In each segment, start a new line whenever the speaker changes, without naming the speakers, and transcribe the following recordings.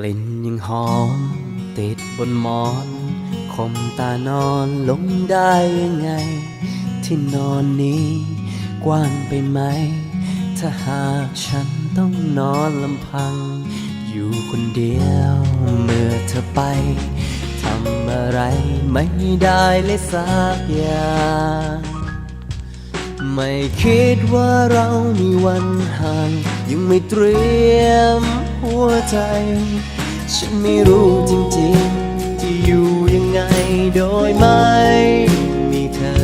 กลิ่นยังหอม ติดบนหมอน คมตานอนลงได้ยังไง ที่นอนนี้กว้างไปไหม ถ้าหากฉันต้องนอนลำพัง อยู่คนเดียวเมื่อเธอไปทำอะไรไม่ได้เลยสักอย่างไม่คิดว่าเรามีวันห่าง ยังไม่เตรียม ใจ ฉันไม่รู้จริงๆ จะอยู่ยังไงโดยไม่มีเธอ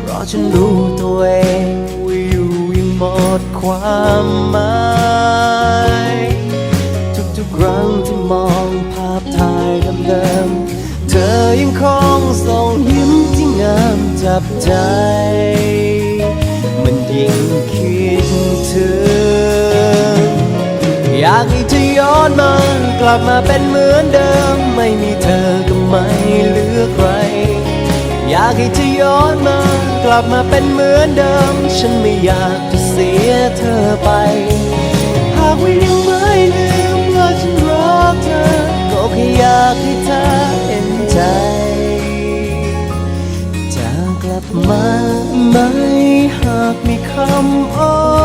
เพราะฉันรู้ตัวเองว่าอยู่ยังหมดความหมายทุกๆครั้งที่มองภาพถ่ายเดิมๆเธอยังคงส่งยิ้มที่งามจับใจากให้เธอย้อนมากลับมาเป็นเหมือนเดิม ไม่มีเธอก็ไม่เหลือใคร อยากให้เธอย้อนมากลับมาเป็นเหมือนเดิม ฉันไม่อยากจะเสียเธอไป หากว่ายังไม่ลืมว่าฉันรักเธอ ก็แค่อยากให้เธอเห็นใจ จะกลับมาไหมหากมีคำอ้อ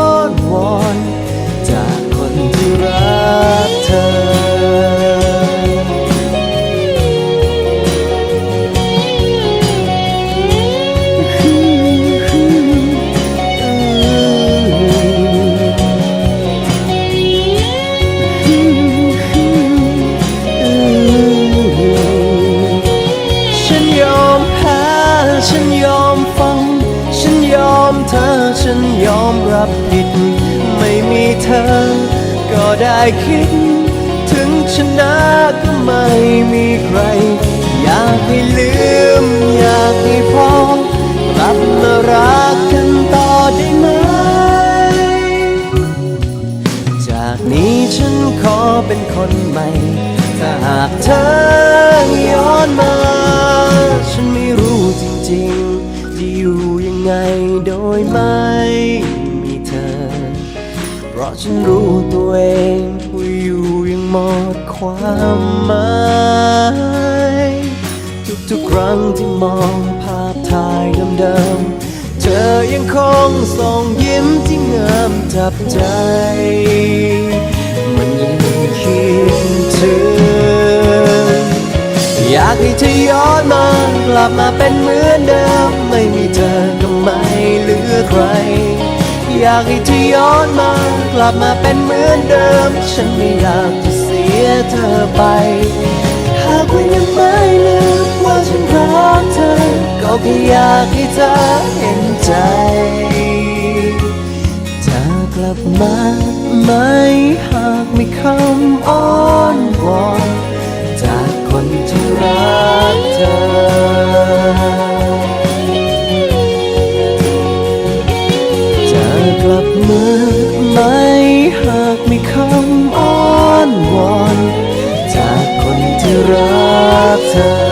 ฉันยอมแพ้ฉันยอมฟัง ฉันยอมเธอ ฉันยอมรับผิด ไม่มีเธอ ก็ได้คิด ถึงชนะก็ไม่มีใคร อยากให้ลืม อยากให้พอกลับมารักกันต่อได้ไหม จากนี้ฉันขอเป็นคน จริงจะอยู่ยังไงโดยไม่มีเธอ เพราะฉันรู้ตัวเองว่าอยู่ยังหมดความหมายทุกๆครั้งที่มองภาพถ่ายเดิมๆเธอยังคงส่งยิ้มที่งามจับใจากให้เธอย้อนมากลับมาเป็นเหมือนเดิม ไม่มีเธอก็ไม่เหลือใคร อยากให้เธอย้อนมากลับมาเป็นเหมือนเดิม ฉันไม่อยากจะเสียเธอไป หากว่ายังไม่ลืมว่าฉันรักเธอ ก็แค่อยากให้เธอเห็นใจจะกลับมาไหมหากมีคำอ้อนวอน ลับมือไหมหากมีคำอ้อนวอน จากคนที่รักเธอ